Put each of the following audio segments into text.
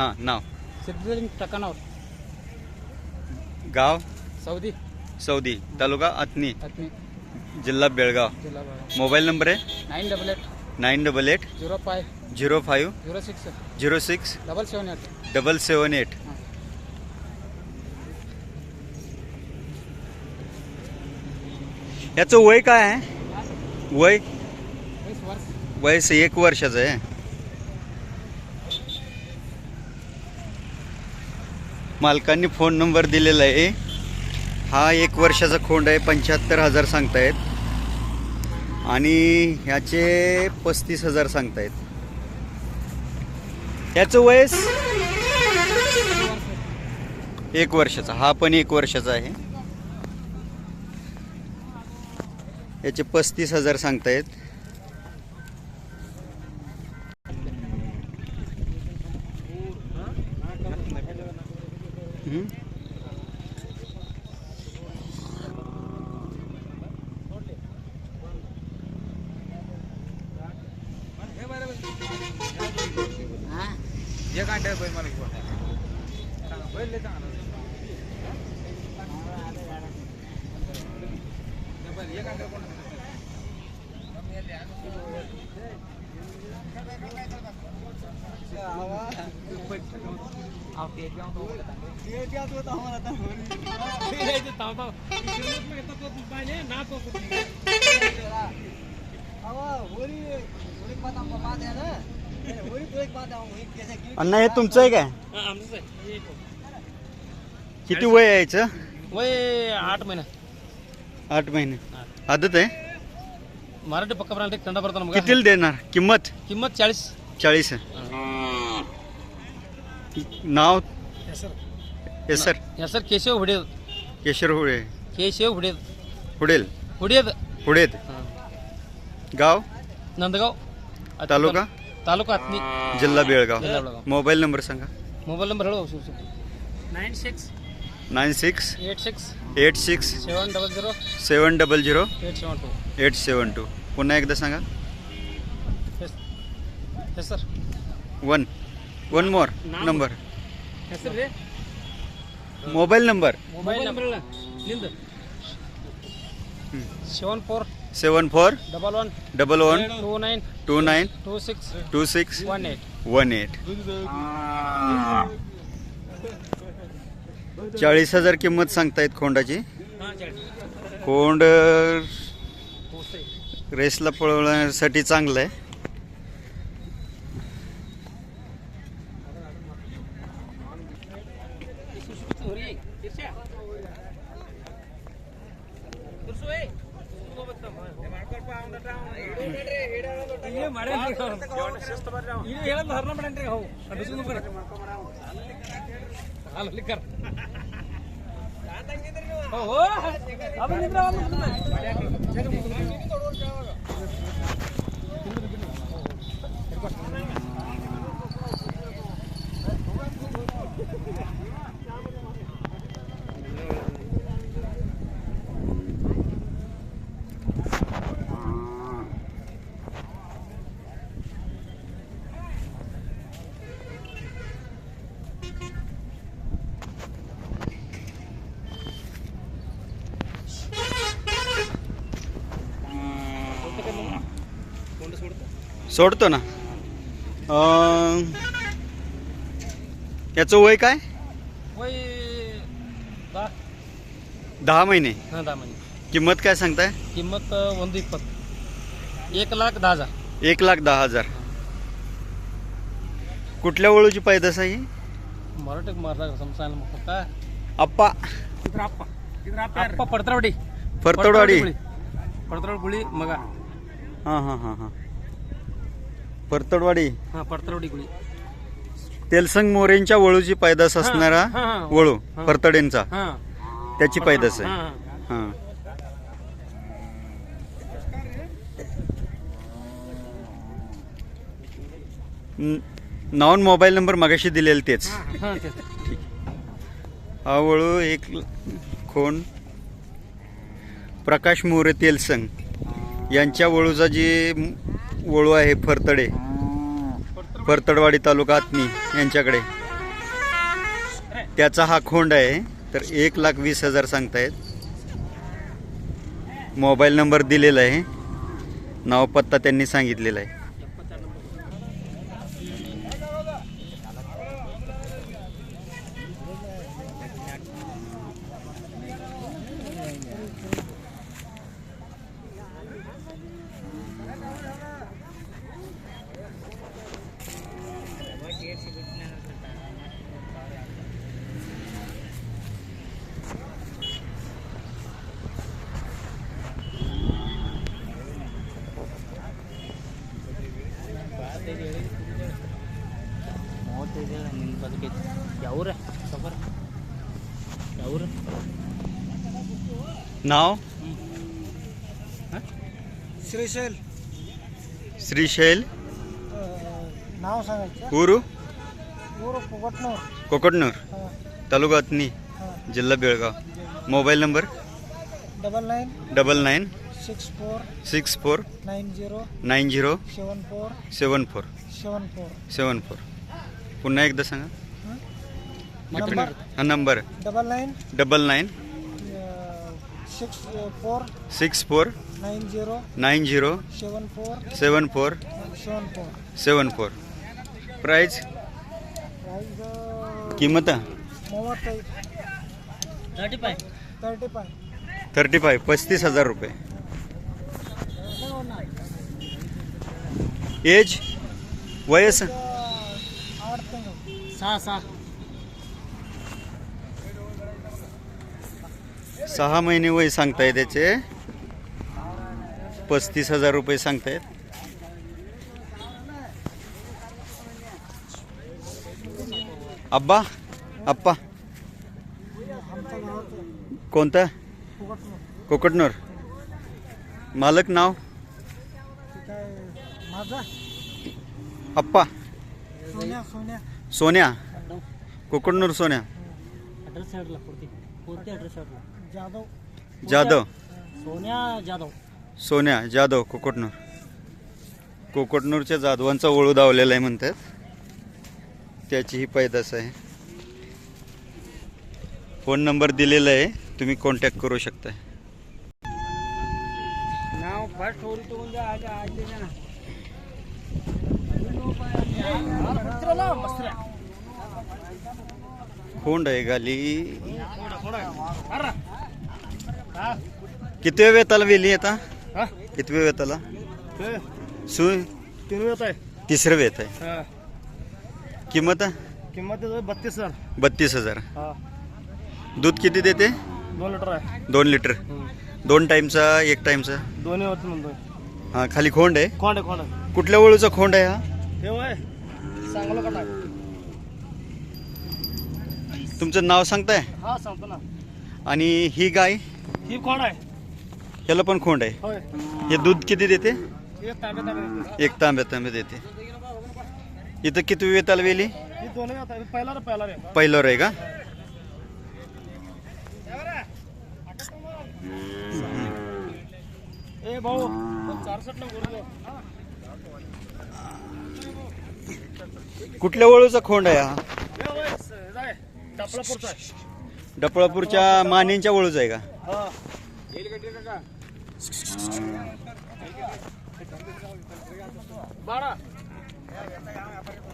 हां नाव? सिद्धलिंग टकानावर गाव? Saudi. Saudi. तालुका अथनी. अत्नी जिल्हा बेळगाव. जिल्हा मोबाईल नंबर आहे? Nine double eight. Nine double eight. Zero five. Zero five. Zero six. Zero six. Double seven eight. Double seven eight. याचं वय काय आहे? वय? वीस वर्ष. वयस एक वर्षाचं आहे. मालकांनी फोन नंबर दिलेला आहे. हा एक वर्षाचा खोंड आहे पंच्याहत्तर हजार सांगतायत. आणि ह्याचे पस्तीस हजार सांगतायत. याचं वयस एक वर्षाचा हा पण एक वर्षाचा आहे. याचे पस्तीस हजार सांगतायत. ಅಡ್ಡ ಬೈ ಮನೆಗೆ ಬೈಲಿ ನಾಲ್ಕು ಅವ ಹೋರಿ ಹೋರಿ ಪಾತ ಪಾತ ಏನ अण्णा हे तुमचं आहे काय? किती वय यायचं वय आठ महिने. आठ महिने. आदत आहे? मराठी पक्का प्रांतिक थंड पडतो मग कितीला देणार? किंमत? किंमत चाळीस. चाळीस नाव? सर ह्या सर केशव हुडेल केशर हुडे. केशव हुडेल हुडेल. हुडेद. पुढे गाव? नंदगाव. तालुका? तालुका जिल्हा बेळगाव. मोबाईल नंबर सांगा. मोबाईल नंबर हळू nine six. Nine six. Eight six. Eight six. Seven double zero. Seven double zero. Eight seven two. Eight seven two. पुन्हा एकदा सांगा. Sir. One. One more number. Mobile number. Mobile number. Seven four. Seven four double one. Double one two nine. Two nine two six. Two six one eight. One eight. चाळीस हजार किंमत सांगतायत खोंडाची. कोंड रेसला पळवण्यासाठी चांगलं आहे Hey! ಅವು सोडतो ना. याचं वय काय? वय दहा. महिने. दहा महिने. किंमत काय सांगताय? किंमत अ, एक लाख दहा हजार. एक लाख दहा हजार. कुठल्या वळूची पाहिजे आहे मराठी मराठा मारला मग का अप्पा ಇದ್ರಪ್ಪ ಇದ್ರಪ್ಪ ಅಪ್ಪ ಪಡ್ತಾವಡಿ ಪಡ್ತಾವಡಿ. ಪಡ್ತರವಡಿ हां हां हां हां. परतडवाडी. हा परतडवाडी गुळी. तेलसंग मोरेंच्या वळूची पैदास असणारा वळू परतडेंचा. त्याची पैदास आहे. नॉन मोबाईल नंबर मगाशी दिलेले तेच. हा, आवळू एक खोन. प्रकाश मोरे तेलसंग. यांच्या वळूचा जे वळू आहे फरतडे. फरतडवाडी. तालुका आत्मी यांच्याकडे. त्याचा हा खोंड आहे तर एक लाख वीस हजार सांगतायत. मोबाईल नंबर दिलेला आहे. नाव पत्ता त्यांनी सांगितलेला आहे. ಯಾವ್ರ ಸಫರ್ ಯಾವ್ರ नाव श्रीशैल श्रीशैल नाव सांगायचं ऊरू ऊर कोकटनूर कोकटनूर हां तालुका अतनी हां जिल्हा Belgaum mobile number double nine double nine six four six four nine zero nine zero seven four seven four seven four seven four पुन्हा एकदा सांगा नंबर हा number double nine double nine six four six four nine zero nine zero seven four seven four seven four seven four price price किंमत ಮೂವತ್ತೈದು thirty five thirty five thirty five पस्तीस हजार रुपये age వయసు सहा महिने वय सांगताय त्याचे. पस्तीस हजार रुपये सांगतायत. अब्बा अप्पा. कोणता? कोकटनूर. मालक नाव? अप्पा. सोन्या सोन्या. सोन्या. सोन्या. जाधव. जाधव. सोन्या जाधव. सोन्या जाधव कोकटनूर कोकटनूरच्या जाधवांचा ओळू दावलेला आहे म्हणतात. त्याची ही पैदास आहे. फोन नंबर दिलेला आहे. तुम्ही कॉन्टॅक्ट करू शकता नाव फास्ट खूंड आहे गाली. किती वेळ वेताला वेली येता किती वेळ वेताला? तीन वेळ आहे. तिसरं वेत आहे. किंमत? किंमत बत्तीस हजार. बत्तीस हजार. दूध किती देते? दोन लिटर आहे. दोन लिटर. दोन टाईमचा एक टाईमचा? दोन्ही हां खाली खोंड आहे? खोंड आहे खोंड कुठल्या वळूचा खोंड आहे हा? तुमचं नाव सांगताय? हा सांगतो ना. आणि ही गाय? ही खोंड आहे. ह्याला पण खोंड आहे. हे दूध किती देते? एक तांब्या तांब्या देते. इथं किती वेताला वेली रे रे. पहिल्यावर आहे का? ए भाऊ कुठल्या वळूचा खोंड आहे हा? डपळापूरच्या मानेंच्या वळूचा आहे का?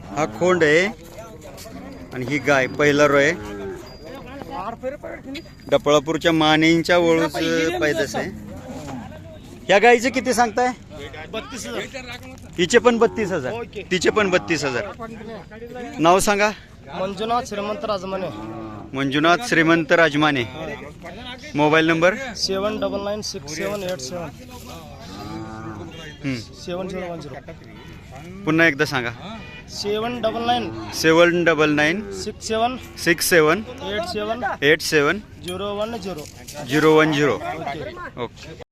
हा खोंड आहे आणि ही गाय पहिला रो आहे. डपळापूरच्या मानेंच्या वळूच पैदास आहे या गायीचं किती सांगताय? बत्तीस हजार. हिचे पण बत्तीस हजार. तिचे पण बत्तीस हजार. नाव सांगा. Manjunath Shrimant Rajmane. Manjunath Shrimant Rajmane. Mobile number? Seven double nine six seven eight seven. Seven zero one zero. पुन्हा एकदा सांगा. Seven double nine seven double nine six seven six seven eight seven eight seven zero one zero. Zero one zero. Okay.